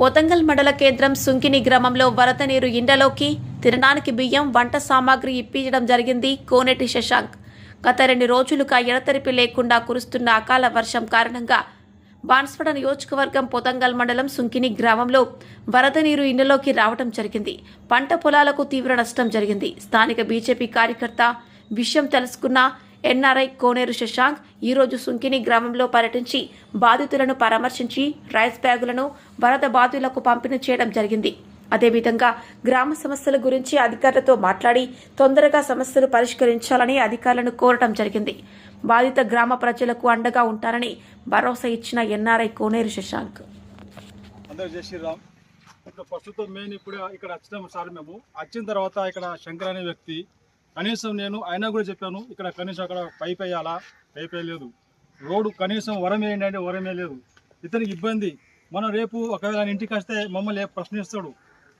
పోతంగల్ మండల కేంద్రం సుంకిని గ్రామంలో వరద నీరు ఇండలోకి తినడానికి బియ్యం వంట సామాగ్రి ఇప్పించడం జరిగింది కోనేటి శశాంక్. గత రెండు రోజులుగా ఎడతెరిపి లేకుండా కురుస్తున్న అకాల వర్షం కారణంగా బాన్స్వాడ నియోజకవర్గం పొతంగల్ మండలం సుంకిని గ్రామంలో వరద నీరు ఇళ్ళలోకి రావడం జరిగింది. పంట పొలాలకు తీవ్ర నష్టం జరిగింది. స్థానిక బీజేపీ కార్యకర్త విషయం తెలుసుకున్న ఎన్ఆర్ఐ కోనేరు శశాంక్ ఈరోజు సుంకిని గ్రామంలో పర్యటించి బాధితులను పరామర్శించి రైస్ బ్యాగులను వరద బాధితులకు పంపిణీ చేయడం జరిగింది. అదేవిధంగా గ్రామ సమస్యల గురించి అధికారులతో మాట్లాడి తొందరగా సమస్యలు పరిష్కరించాలని అధికారులను కోరటం జరిగింది. బాధిత గ్రామ ప్రజలకు అండగా ఉంటారని భరోసా ఇచ్చిన ఎన్ఆర్ఐ కోనేరు శశాంక్. ప్రస్తుతం మేము ఇప్పుడు ఇక్కడ వచ్చినాము సార్ మేము. వచ్చిన తర్వాత ఇక్కడ శంకర్ అనే వ్యక్తి కనీసం నేను అయినా కూడా చెప్పాను ఇక్కడ కనీసం అక్కడ పైప్ వేయాలా? పైప్ వేయలేదు. రోడ్డు కనీసం వరం వేయండి అంటే వరం వేయలేదు. ఇతనికి ఇబ్బంది. మనం రేపు ఒకవేళ ఆయన ఇంటికి వస్తే మమ్మల్ని ప్రశ్నిస్తాడు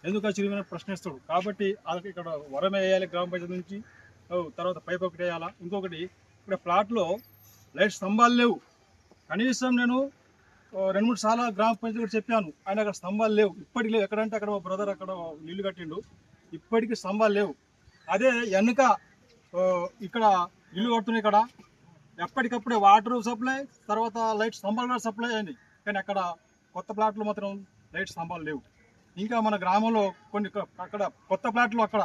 ఎందుకు వచ్చి ప్రశ్నిస్తాడు కాబట్టి వాళ్ళకి ఇక్కడ వరం వేయాలి గ్రామ పంచాయతీ నుంచి. తర్వాత పైప్ ఒకటి వేయాలా? ఇంకొకటి ఇక్కడ ప్లాట్లో లైట్ స్తంభాలు లేవు. కనీసం నేను రెండు మూడు సార్లు గ్రామ పంచాయతీ కూడా చెప్పాను. ఆయన అక్కడ స్తంభాలు లేవు. ఇప్పటికి లేవు. ఎక్కడంటే అక్కడ మా బ్రదర్ అక్కడ నీళ్ళు కట్టిండు. ఇప్పటికీ స్తంభాలు లేవు. అదే వెనుక ఇక్కడ ఇల్లు కడుతున్నాయి ఇక్కడ. ఎప్పటికప్పుడే వాటర్ సప్లై తర్వాత లైట్ స్తంభాలు కూడా సప్లై అయింది కానీ అక్కడ కొత్త ప్లాట్లు మాత్రం లైట్ స్తంభాలు లేవు. ఇంకా మన గ్రామంలో కొన్ని అక్కడ కొత్త ప్లాట్లు అక్కడ.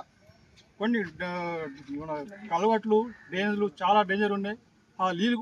కొన్ని కలవట్లు డేంజర్లు చాలా డేంజర్ ఉన్నాయి. ఆ నీళ్ళు